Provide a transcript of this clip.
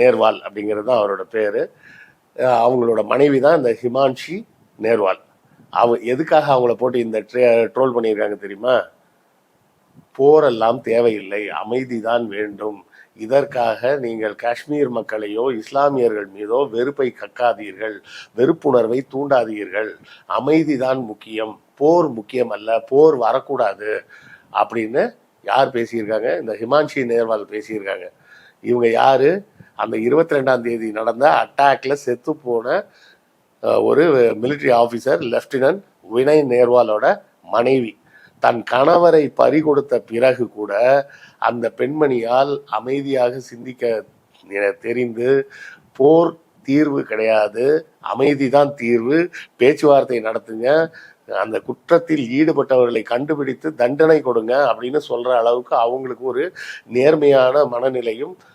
நேர்வால் அப்படிங்கிறது தான் அவரோட பேர். அவங்களோட மனைவி தான் இந்த ஹிமான்ஷி நேர்வால். அவ எதுக்காக அவங்கள போட்டு இந்த ட்ரோல் பண்ணியிருக்காங்க தெரியுமா? போரெல்லாம் தேவையில்லை அமைதி தான் வேண்டும். இதற்காக நீங்கள் காஷ்மீர் மக்களையோ இஸ்லாமியர்கள் மீதோ வெறுப்பை கக்காதீர்கள் வெறுப்புணர்வை தூண்டாதீர்கள். அமைதி தான் முக்கியம் போர் முக்கியம் அல்ல போர் வரக்கூடாது அப்படின்னு யார் பேசியிருக்காங்க? இந்த ஹிமான்ஷி நேர்வால் பேசியிருக்காங்க. இவங்க யாரு? அந்த இருபத்தி ரெண்டாம் தேதி நடந்த அட்டாக்ல செத்து போன ஒரு மிலிட்ரி ஆஃபீஸர் லெப்டினன்ட் வினய் நேர்வாலோட மனைவி. தன் கணவரை பறிகொடுத்த பிறகு கூட அந்த பெண்மணியால் அமைதியாக சிந்திக்க தெரிந்து போர் தீர்வு கிடையாது. அமைதி தான் தீர்வு. பேச்சுவார்த்தை நடத்துங்க. அந்த குற்றத்தில் ஈடுபட்டவர்களை கண்டுபிடித்து தண்டனை கொடுங்க அப்படின்னு சொல்ற அளவுக்கு அவங்களுக்கு ஒரு நேர்மையான மனநிலையும்